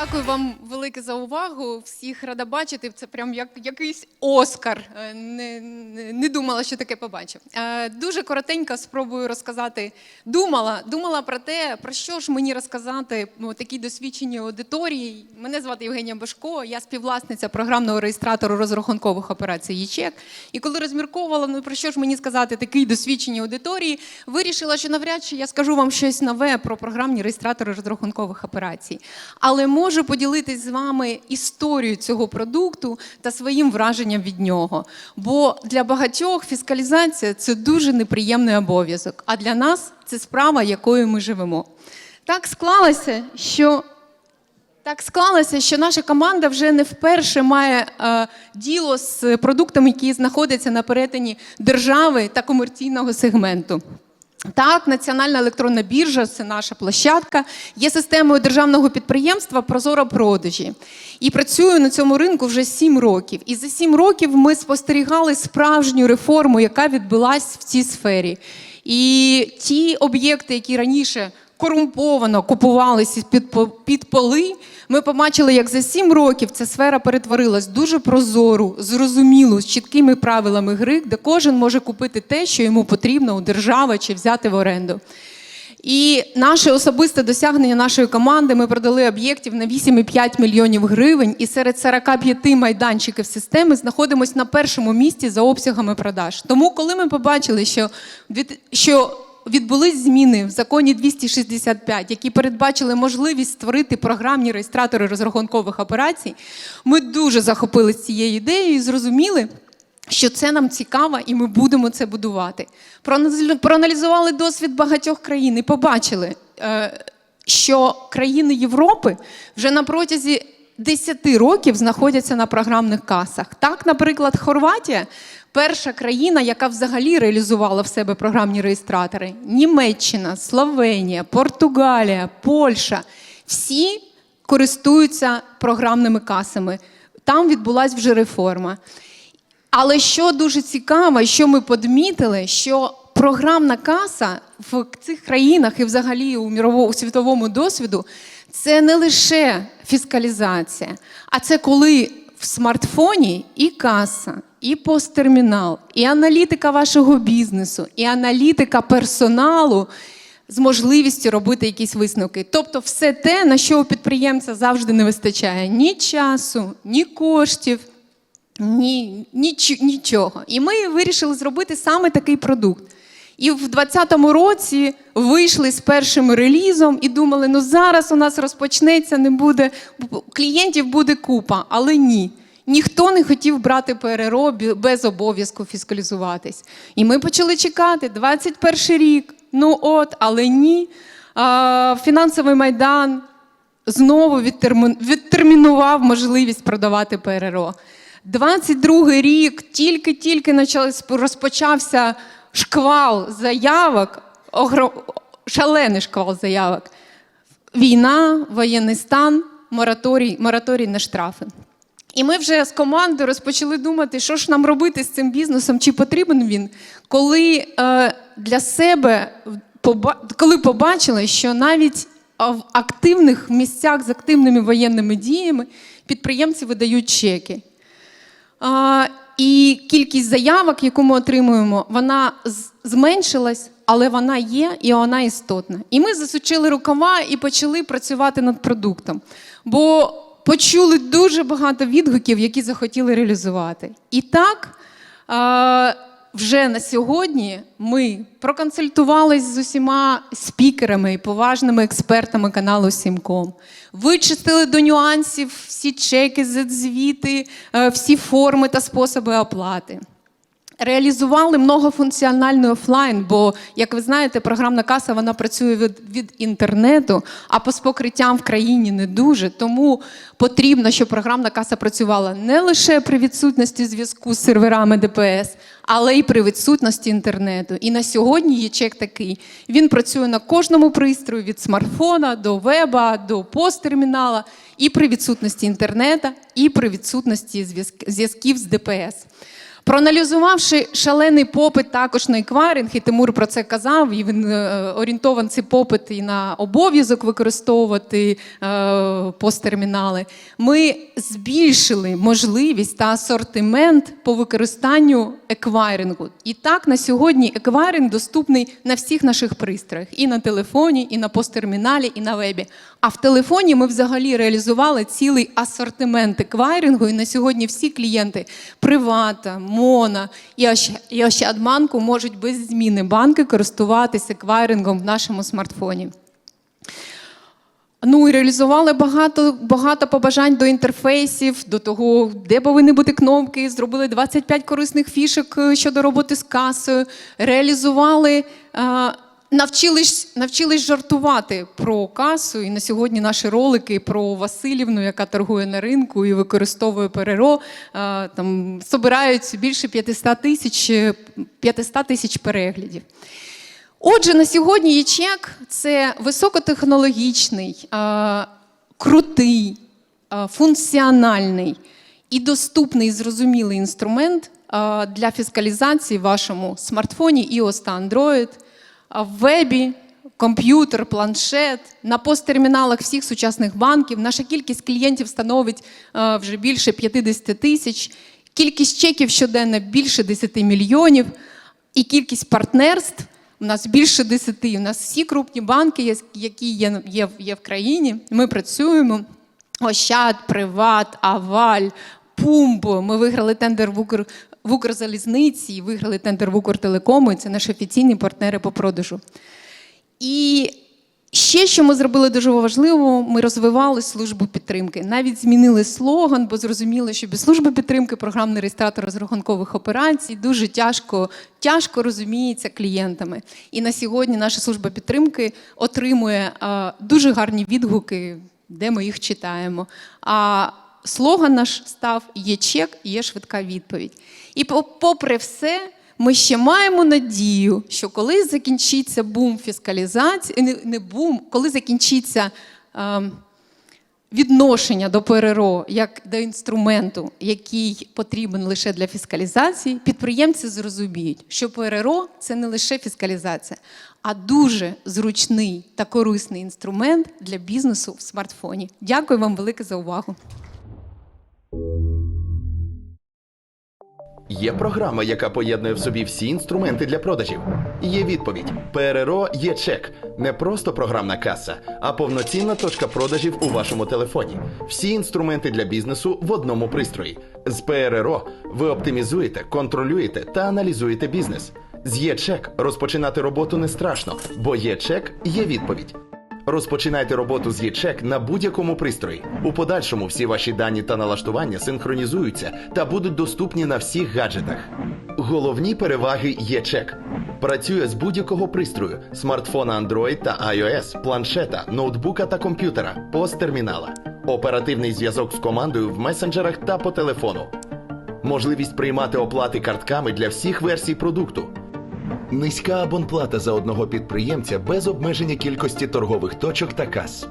Дякую вам велике за увагу. Всіх рада бачити. Це прям як якийсь Оскар. Е, Не, не, думала, що таке побачу. Е, Дуже коротенько спробую розказати. Думала, думала про те, про що ж мені розказати ну, такій досвідченій аудиторії. Мене звати Євгенія Башко, я співвласниця програмного реєстратору розрахункових операцій ЄЧЕК. І коли розмірковувала, ну про що ж мені сказати такій досвідченій аудиторії, вирішила, що навряд чи я скажу вам щось нове про програмні реєстратори розрахункових операцій. Але можу поділитись з вами історією цього продукту та своїм враженням від нього. Бо для багатьох фіскалізація це дуже неприємний обов'язок. А для нас це справа, якою ми живемо. Так склалося, що так склалося, що наша команда вже не вперше має е, діло з продуктами, які знаходяться на перетині держави та комерційного сегменту. Так, Національна електронна біржа це наша площадка, є системою державного підприємства Прозоро продажі. І працюю на цьому ринку вже сім років. І за сім років ми спостерігали справжню реформу, яка відбулась в цій сфері. І ті об'єкти, які раніше корумповано купувалися під, під поли, ми побачили, як за сім років ця сфера перетворилась дуже прозору, зрозумілу, з чіткими правилами гри, де кожен може купити те, що йому потрібно у держави чи взяти в оренду. І наше особисте досягнення нашої команди ми продали об'єктів на 8,5 мільйонів гривень, і серед 45 майданчиків системи знаходимося на першому місці за обсягами продаж. Тому, коли ми побачили, що що відбулись зміни в законі 265, які передбачили можливість створити програмні реєстратори розрахункових операцій, ми дуже захопилися цією ідеєю і зрозуміли що це нам цікаво, і ми будемо це будувати. Проаналізували досвід багатьох країн і побачили, е, що країни Європи вже на протязі 10 років знаходяться на програмних касах. Так, наприклад, Хорватія перша країна, яка взагалі реалізувала в себе програмні реєстратори. Німеччина, Словенія, Португалія, Польща всі користуються програмними касами. Там відбулася вже реформа. Але що дуже цікаво, що ми подмітили, що програмна каса в цих країнах і взагалі у міровому у світовому досвіду це не лише фіскалізація, а це коли в смартфоні і каса, і посттермінал, і аналітика вашого бізнесу, і аналітика персоналу з можливістю робити якісь висновки. Тобто, все те, на що у підприємця завжди не вистачає ні часу, ні коштів. Ні, ніч, нічого. І ми вирішили зробити саме такий продукт. І в 2020 році вийшли з першим релізом і думали, ну зараз у нас розпочнеться, не буде клієнтів буде купа, але ні. Ніхто не хотів брати ПРРО бі- без обов'язку фіскалізуватись. І ми почали чекати 21 рік. Ну от, але ні. А, фінансовий майдан знову відтермінував можливість продавати ПРРО. 22 рік тільки-тільки розпочався шквал заявок, шалений шквал заявок. Війна, воєнний стан, мораторій, мораторій на штрафи. І ми вже з командою розпочали думати, що ж нам робити з цим бізнесом, чи потрібен він, коли е, для себе коли побачили, що навіть в активних місцях з активними воєнними діями підприємці видають чеки. А, і кількість заявок, яку ми отримуємо, вона зменшилась, але вона є і вона істотна. І ми засучили рукава і почали працювати над продуктом. Бо почули дуже багато відгуків, які захотіли реалізувати. І так. вже на сьогодні ми проконсультувалися з усіма спікерами і поважними експертами каналу Сімком. Вичистили до нюансів всі чеки, звіти, е, всі форми та способи оплати. Реалізували многофункціональний офлайн, бо, як ви знаєте, програмна каса вона працює від, від інтернету, а по з покриттям в країні не дуже. Тому потрібно, щоб програмна каса працювала не лише при відсутності зв'язку з серверами ДПС, але й при відсутності інтернету. І на сьогодні є чек такий. Він працює на кожному пристрої від смартфона до веба, до посттермінала, і при відсутності інтернету, і при відсутності зв'язк- зв'язків з ДПС. Проаналізувавши шалений попит також на еквайринг, і Тимур про це казав, і він е, орієнтований цей попит і на обов'язок використовувати е, посттермінали, ми збільшили можливість та асортимент по використанню еквайрингу. І так на сьогодні еквайринг доступний на всіх наших пристроях: і на телефоні, і на посттерміналі, і на вебі. А в телефоні ми взагалі реалізували цілий асортимент еквайрингу. І на сьогодні всі клієнти Привата, Мона і Ощ- і Ощадбанку можуть без зміни банки користуватися еквайрингом в нашому смартфоні. Ну і реалізували багато, багато побажань до інтерфейсів, до того, де повинні бути кнопки. Зробили 25 корисних фішок е, щодо роботи з касою. Реалізували, е, навчились, навчились жартувати про касу. І на сьогодні наші ролики про Васильівну, яка торгує на ринку і використовує ПРРО, е, там собирають більше 500 тисяч, 500 тисяч переглядів. Отже, на сьогодні ЄЧЕК – це високотехнологічний, е, крутий, е, функціональний і доступний, зрозумілий інструмент е, для фіскалізації в вашому смартфоні iOS та Android, в вебі, комп'ютер, планшет, на посттерміналах всіх сучасних банків. Наша кількість клієнтів становить е, вже більше 50 тисяч. Кількість чеків щоденно більше 10 мільйонів, і кількість партнерств у нас більше 10. У нас всі крупні банки, які є, є, є в країні. Ми працюємо. Ощад, Приват, Аваль, Пумб. Ми виграли тендер в Укр в Укрзалізниці, виграли тендер в Укртелекому. І це наші офіційні партнери по продажу. І ще, що ми зробили дуже важливо, ми розвивали службу підтримки. Навіть змінили слоган, бо зрозуміли, що без служби підтримки програмний реєстратор розрахункових операцій дуже тяжко, тяжко розуміється клієнтами. І на сьогодні наша служба підтримки отримує дуже гарні відгуки, де ми їх читаємо. А слоган наш став є чек, є швидка відповідь. І попри все. Ми ще маємо надію, що коли закінчиться бум фіскалізації, не, не бум, коли закінчиться ем, відношення до ПРРО як до інструменту, який потрібен лише для фіскалізації, підприємці зрозуміють, що ПРРО це не лише фіскалізація, а дуже зручний та корисний інструмент для бізнесу в смартфоні. Дякую вам велике за увагу. Є програма, яка поєднує в собі всі інструменти для продажів. Є відповідь: ПРРО є чек. Не просто програмна каса, а повноцінна точка продажів у вашому телефоні. Всі інструменти для бізнесу в одному пристрої. З ПРРО ви оптимізуєте, контролюєте та аналізуєте бізнес. З ЄЧЕК розпочинати роботу не страшно, бо ЄЧЕК є відповідь. Розпочинайте роботу з ЄЧЕК на будь-якому пристрої. У подальшому всі ваші дані та налаштування синхронізуються та будуть доступні на всіх гаджетах. Головні переваги ЄЧЕК. Працює з будь-якого пристрою: смартфона Android та iOS, планшета, ноутбука та комп'ютера, посттермінала. Оперативний зв'язок з командою в месенджерах та по телефону. Можливість приймати оплати картками для всіх версій продукту. Низька абонплата за одного підприємця без обмеження кількості торгових точок та кас.